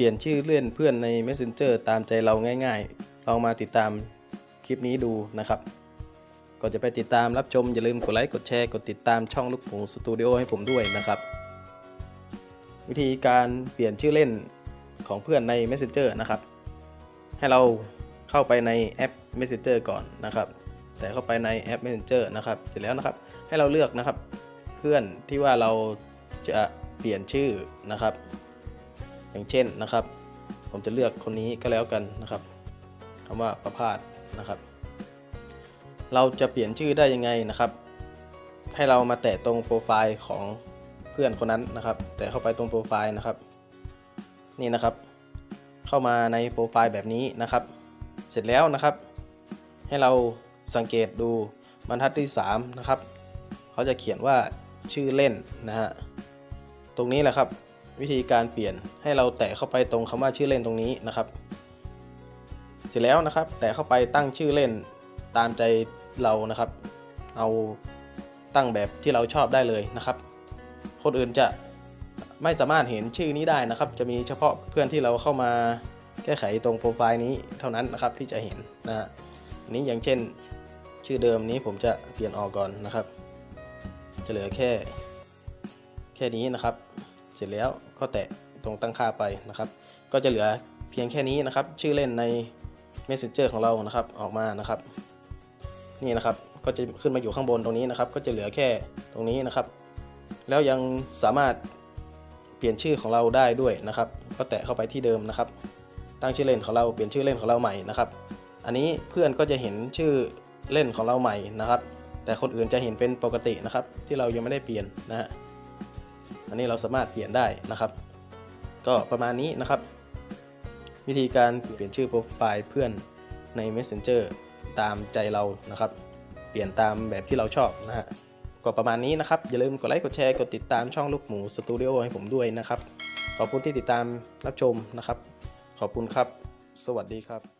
เปลี่ยนชื่อเลื่อนเพื่อนใน Messenger ตามใจเราง่ายๆลองมาติดตามคลิปนี้ดูนะครับ ก่อนจะไปติดตามรับชม อย่าลืมกดไลค์กดแชร์กดติดตามช่องลูกหมูสตูดิโอให้ผมด้วยนะครับ วิธีการเปลี่ยนชื่อเล่นของเพื่อนใน Messenger นะครับ ให้เราเข้าไปในแอป Messenger ก่อนนะครับ แต่เข้าไปในแอป Messenger นะครับ เสร็จแล้วนะครับ ให้เราเลือกนะครับ เพื่อนที่ว่าเราจะเปลี่ยนชื่อนะครับ อย่างเช่นนะครับ ผมจะเลือกคนนี้ก็แล้วกันนะครับคำว่าประพาสนะครับ เราจะเปลี่ยนชื่อได้ยังไงนะครับ ให้เรามาแตะตรงโปรไฟล์ของเพื่อนคนนั้นนะครับ แตะเข้าไปตรงโปรไฟล์นะครับ นี่นะครับ เข้ามาในโปรไฟล์แบบนี้นะครับ เสร็จแล้วนะครับ ให้เราสังเกตดูบรรทัดที่ 3 นะครับ เขาจะเขียนว่าชื่อเล่นนะฮะ ตรงนี้แหละครับ วิธีการเปลี่ยนให้เราแตะเข้าไปตรงคำว่าชื่อเล่นตรงนี้นะครับ เสร็จแล้วนะครับ แตะเข้าไปตั้งชื่อเล่นตามใจเรานะครับ เอาตั้งแบบที่เราชอบได้เลยนะครับ คนอื่นจะไม่สามารถเห็นชื่อนี้ได้นะครับ จะมีเฉพาะเพื่อนที่เราเข้ามาแก้ไขตรงโปรไฟล์นี้เท่านั้นนะครับที่จะเห็นนะฮะอันนี้อย่างเช่น ชื่อเดิมนี้ผมจะเปลี่ยนออกก่อนนะครับ จะเหลือแค่แค่นี้นะครับ เสร็จแล้วก็แตะตรงตั้งค่าไปนะครับ ก็จะเหลือเพียงแค่นี้นะครับ ชื่อเล่นใน Messenger ของเรานะครับออกมานะครับ นี่นะครับก็จะขึ้นมาอยู่ข้างบนตรงนี้นะครับ ก็จะเหลือแค่ตรงนี้นะครับ แล้วยังสามารถเปลี่ยนชื่อของเราได้ด้วยนะครับ ก็แตะเข้าไปที่เดิมนะครับ ตั้งชื่อเล่นของเราเปลี่ยนชื่อเล่นของเราใหม่นะครับ อันนี้เพื่อนก็จะเห็นชื่อเล่นของเราใหม่นะครับ แต่คนอื่นจะเห็นเป็นปกตินะครับ ที่เรายังไม่ได้เปลี่ยนนะฮะ อันนี้เราสามารถเปลี่ยนได้นะครับ ก็ประมาณนี้นะครับ วิธีการเปลี่ยนชื่อโปรไฟล์เพื่อนใน Messenger ตามใจเรานะครับ เปลี่ยนตามแบบที่เราชอบนะฮะก็ประมาณนี้นะครับ อย่าลืมกดไลค์กดแชร์กดติดตามช่องลูกหมูสตูดิโอให้ผมด้วยนะครับ ขอบคุณที่ติดตามรับชมนะครับ ขอบคุณครับ สวัสดีครับ